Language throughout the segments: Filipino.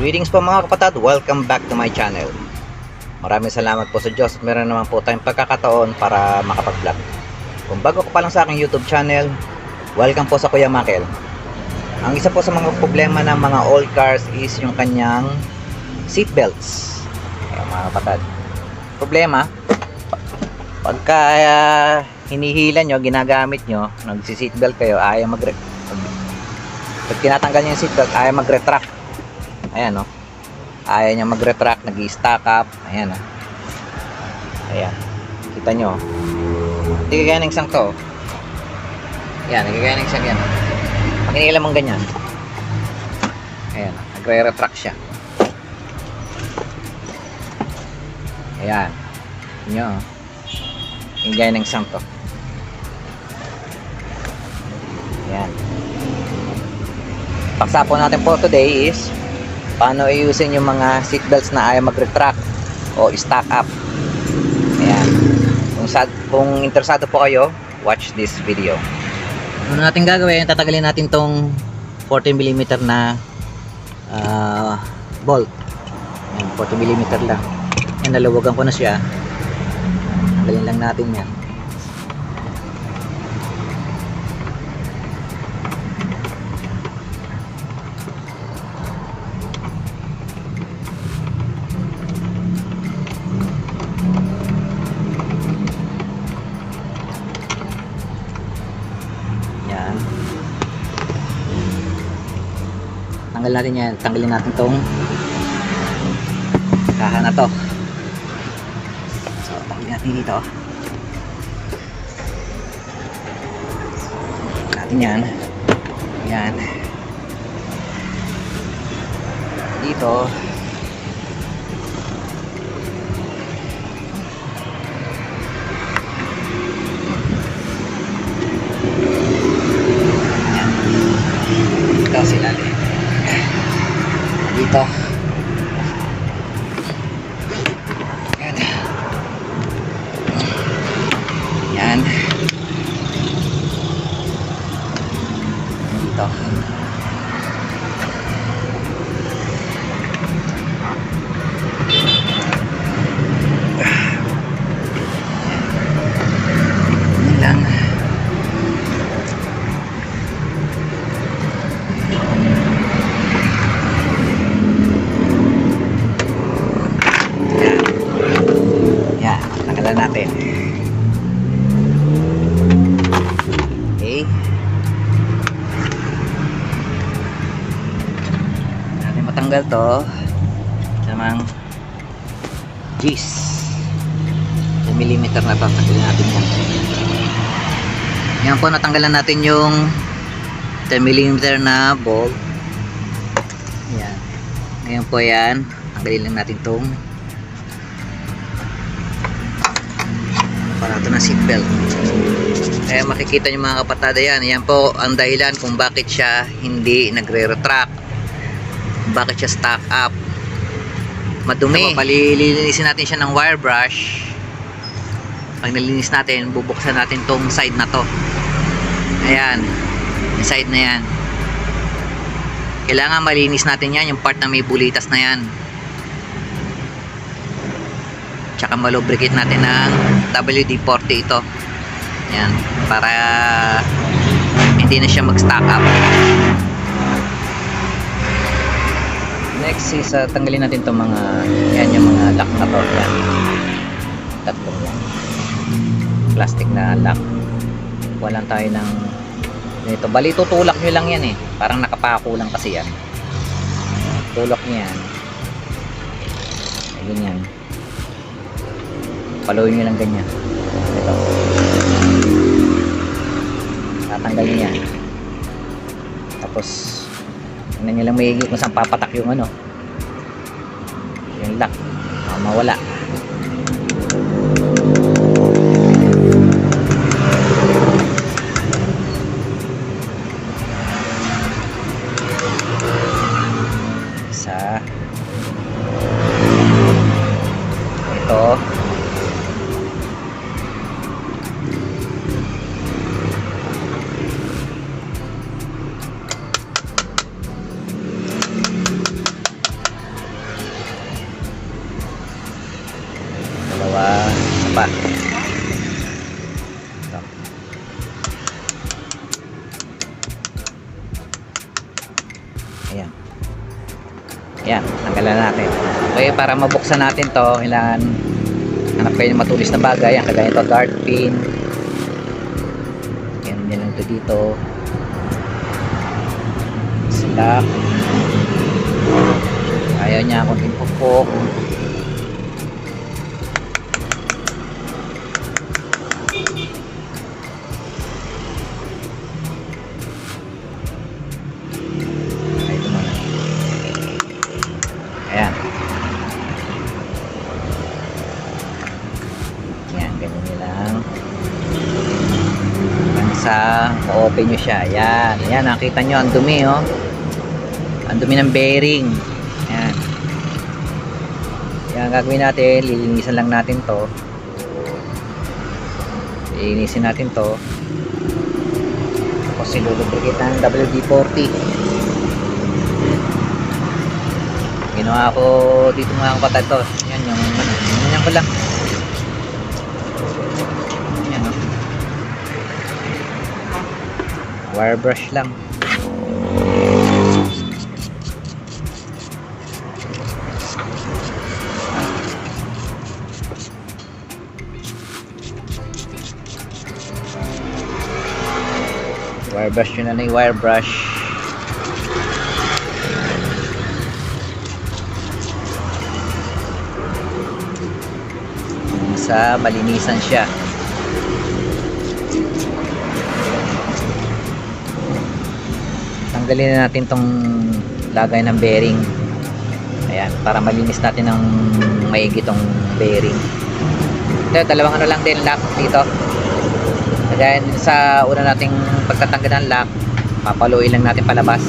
Greetings po mga kapatid, welcome back to my channel. Maraming salamat po sa Diyos. Meron naman po tayong pagkakataon para makapag-vlog. Kung bago ka pa lang sa aking YouTube channel, welcome po sa Kuya Makel. Ang isa po sa mga problema ng mga old cars is yung kanyang seat belts. Ayan mga kapatid. Problema, pagka uh, hinihila nyo, ginagamit nyo, nagsi-seatbelt kayo, ayaw mag pag tinatanggal nyo yung seatbelt, ayaw mag-retract. Ayan, no? Ayaw niya mag-retract, nag-stack up. Ayan, oh. Ayan. Kita nyo. Hindi kagaya ng isang to. Ayan, nagkagaya ng isang yan. Pag inilam ang ganyan. Ayan, oh. nagre-retract siya. Ayan. Nyo, oh. Yung gaya ng isang to. Ayan. Paksa po natin po today is paano i-usin yung mga seatbelts na ayaw mag-retract o stack up. Ayan. Kung, sad, kung interesado po kayo, watch this video. Ano natin gagawin, tatagalin natin tong 40mm na ah, bolt. Ayan, 40mm lang. Ayan, nalawagan ko na siya. Tanggalin lang natin. Yan. Natin yan. Tanggalin natin tong kaha na to. So, tanggalin natin dito. Natin yan. Yan. Dito. Natanggalan natin yung 10 mm na bolt. Yan. Ngayon po yan. Tanggalin lang natin tong aparato ng seatbelt. Kaya makikita nyo mga kapatada yan. Yan po ang dahilan kung bakit siya hindi nagre-retract. Bakit siya stock up. Madumi. Palilinisin natin siya ng wire brush. Pag nalinis natin, bubuksan natin tong side na to. Ayan. Yung side na yan. Kailangan malinis natin yan. Yung part na may bulitas na yan. Tsaka malubricate natin ng WD-40 ito. Yan. Para hindi na siya mag-stack up. Next is uh, tanggalin natin itong mga yan yung mga lock na to. Yan. Tatlong yan. Plastic na lock. Walang tayo ng ito. Bali tutulak nyo lang yan eh. Parang nakapako lang kasi yan. Tulak nyo yan. Ay, ganyan paluin nyo lang ganyan ito tatanggalin yan tapos tingnan nyo lang may kung saan papatak yung ano yung lock ah, mawala Yan, tanggalan natin. Okay, para mabuksan natin to, kailangan hanap kayo ng matulis na bagay. Yan, kagaya ito, dart pin. Yan, yan lang ito dito. Slap. Ayaw niya akong impupok. Hanggang sa ma-open nyo siya. Ayan. Ayan, nakita nyo, ang dumi, oh. Ang dumi ng bearing. Ayan, ang gagawin natin, lilinisan lang natin to. Lilinisin natin to. Tapos silulubricate ng WD-40. Ginawa ko dito mga kapatid to. Yan yung yan ko lang. Yan o. Wire brush lang. Wire brush yun na lang yung wire brush. sa malinisan siya tanggalin na natin tong lagay ng bearing. Ayan para malinis natin ng maigi tong bearing. Ito dalawang ano lang din lock dito. Kaya sa una nating pagtatanggal ng lock papaluin lang natin palabas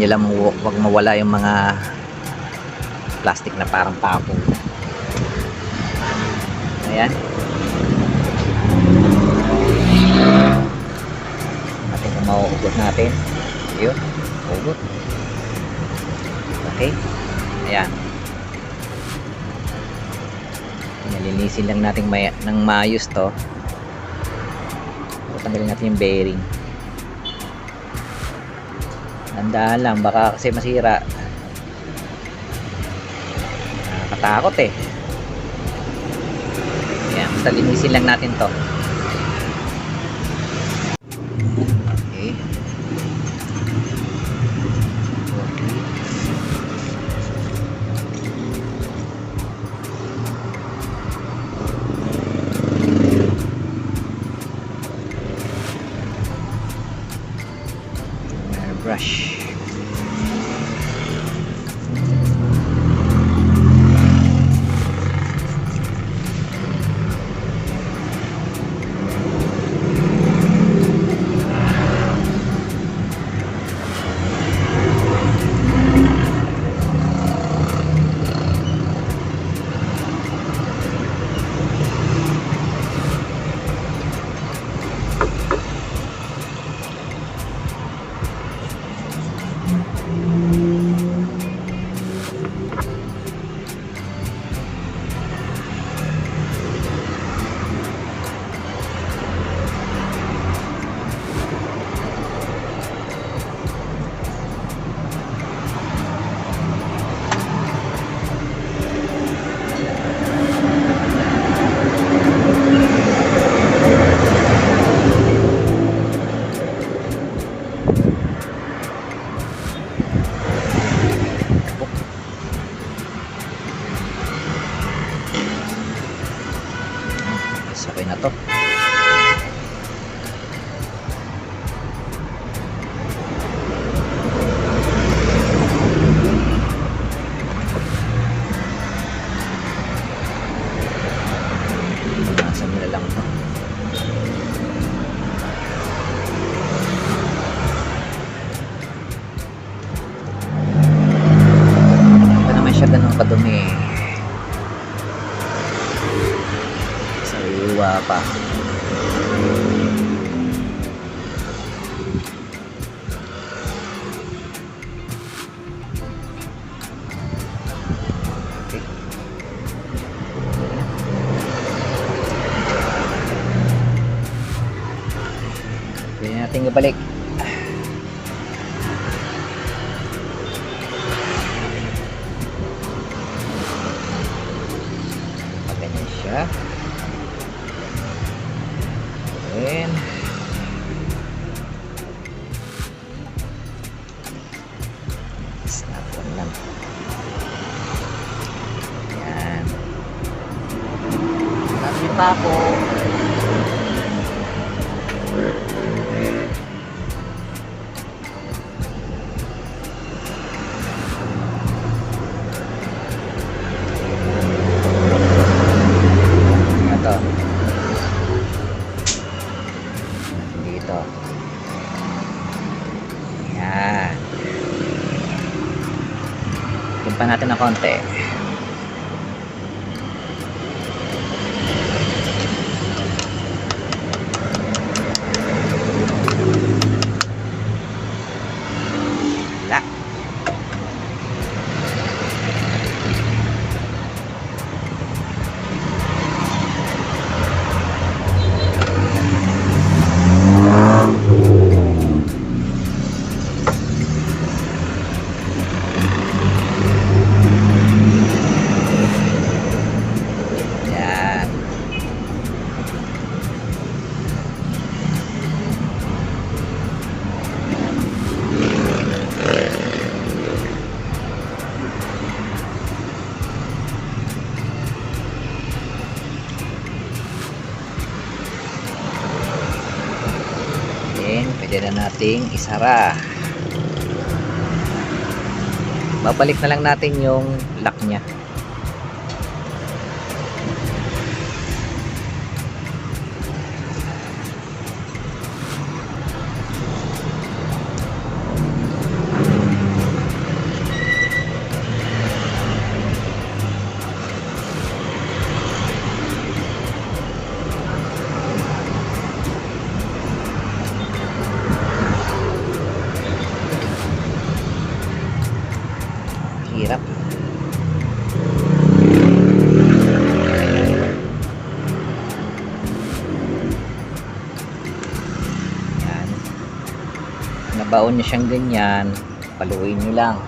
nyo lang huwag mawala yung mga plastic na parang papo. Ayan. Natin kung mauugot natin. Yun. Ugot. Okay. Ayan. Nalinisin lang natin may, ng maayos to. Tanggalin natin yung bearing. Tandaan lang, baka kasi masira. Nakakatakot eh. Ayan, basta linisin lang natin to. Okay Ibalik. Ganyan siya. Then, snap one lang. Yan. Marami pa ako. Ito. Konti. Nating isara. Babalik na lang natin yung lock niya. Nabaon niya siyang ganyan. Paluin niyo lang.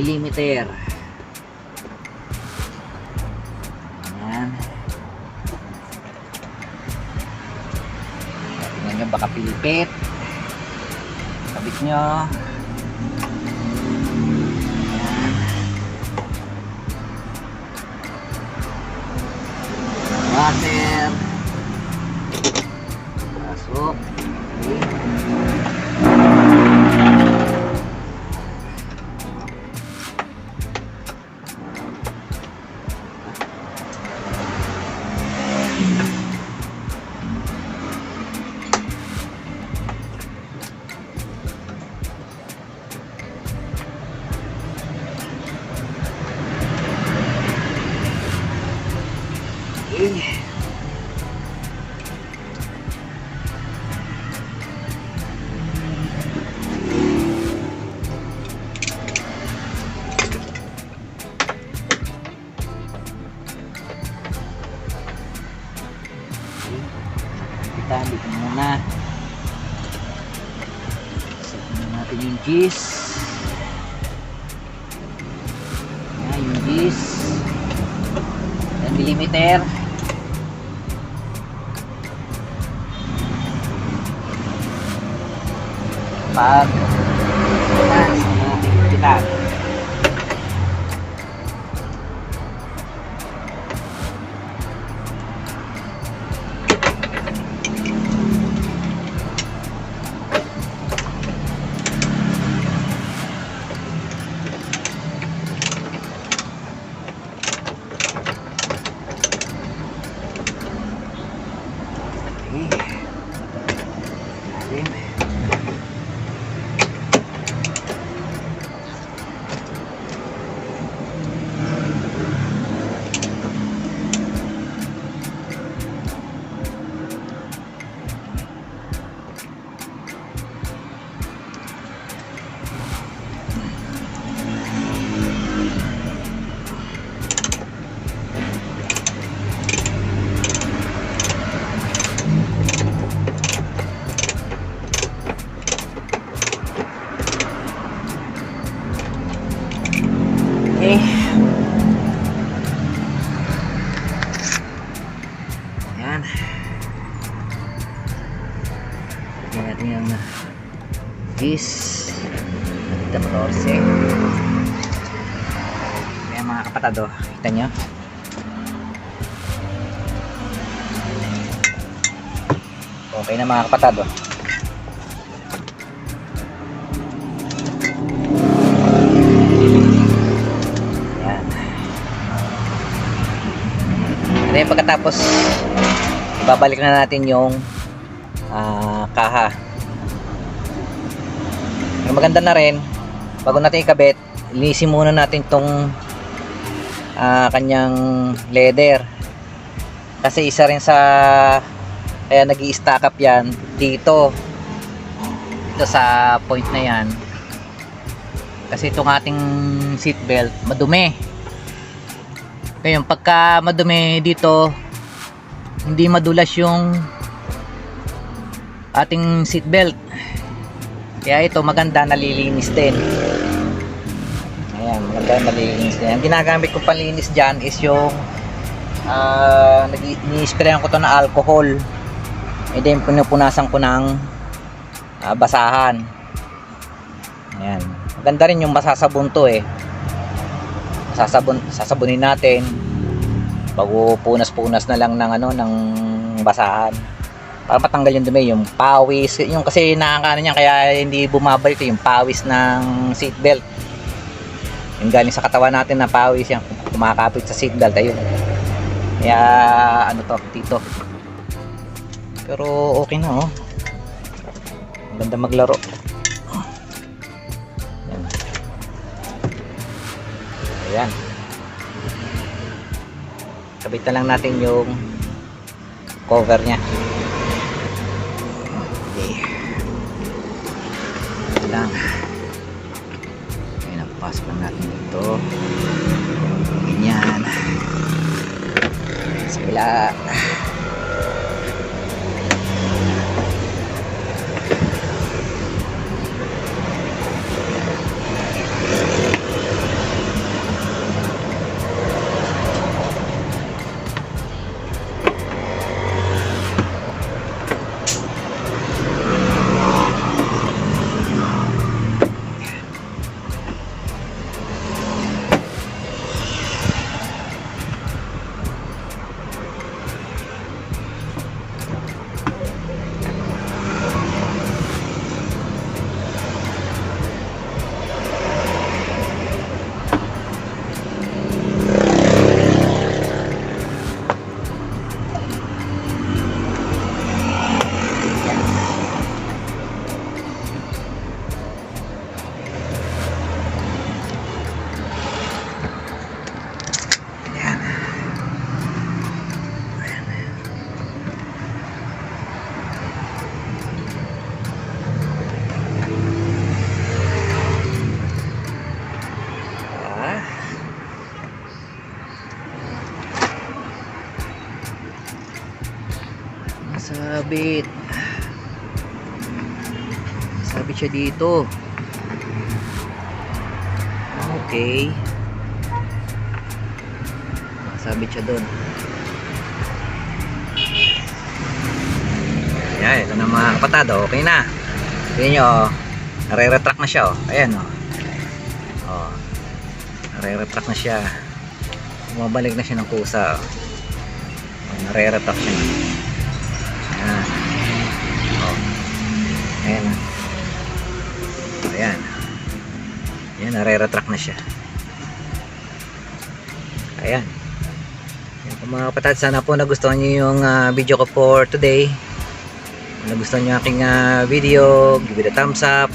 14 millimeter. Ayan. Tingnan nyo baka pilipit. Kabit nyo. Ayan. water pasok Okay. Pag yan, sa ating mga kapatado. Kita nyo? Okay na mga kapatado. Ayan. Then pagkatapos babalik na natin yung ah, kaha. Ang maganda na rin bago natin ikabit, linisin muna natin tong ah, kanyang leather. Kasi isa rin sa kaya nag stack up yan dito. Dito sa point na yan. Kasi itong ating seat belt madumi. Ngayon pagka madumi dito hindi madulas yung ating seat belt kaya ito maganda nalilinis din maganda nalilinis din. Ang ginagamit ko panlinis dyan is yung uh, nag-i-sprayan ko to na alcohol. And then pinupunasan ko ng ah, basahan. Ayan. Maganda rin yung masasabon to eh. Sasabon sasabunin natin. Bago punas-punas na lang ng ano ng basahan. Para matanggal yung dumi yung pawis. Yung kasi nakakano niya kaya hindi bumabalik yung pawis ng seatbelt yung galing sa katawan natin na pawis yan kumakapit sa seatbelt ayun kaya ano to dito pero okay na oh ganda maglaro Ayan. Ayan. Kabit na lang natin yung cover niya. Natin dito. Ganyan. Sa kabila. Sabit. Sabit siya dito. Okay. Sabit siya doon. Ayan, ito na mga kapatado. Okay na. Tingnan nyo, oh. nare-retract na siya. Oh. Ayan, oh. Oh. Nare-retract na siya. Bumabalik na siya ng kusa. Oh. Nare-retract siya Ayan, nare-retract na siya. Ayan. Ayan po mga kapatid, sana po nagustuhan niyo yung ah, video ko for today. Kung nagustuhan niyo aking ah, video, give it a thumbs up.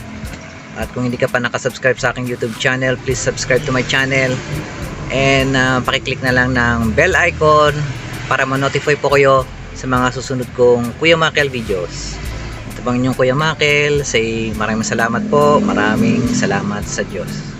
At kung hindi ka pa nakasubscribe sa aking YouTube channel, please subscribe to my channel. And uh, pakiclick na lang ng bell icon para ma-notify po kayo sa mga susunod kong Kuya Makel videos. Ito bang inyong Kuya Makel. Say maraming salamat po. Maraming salamat sa Diyos.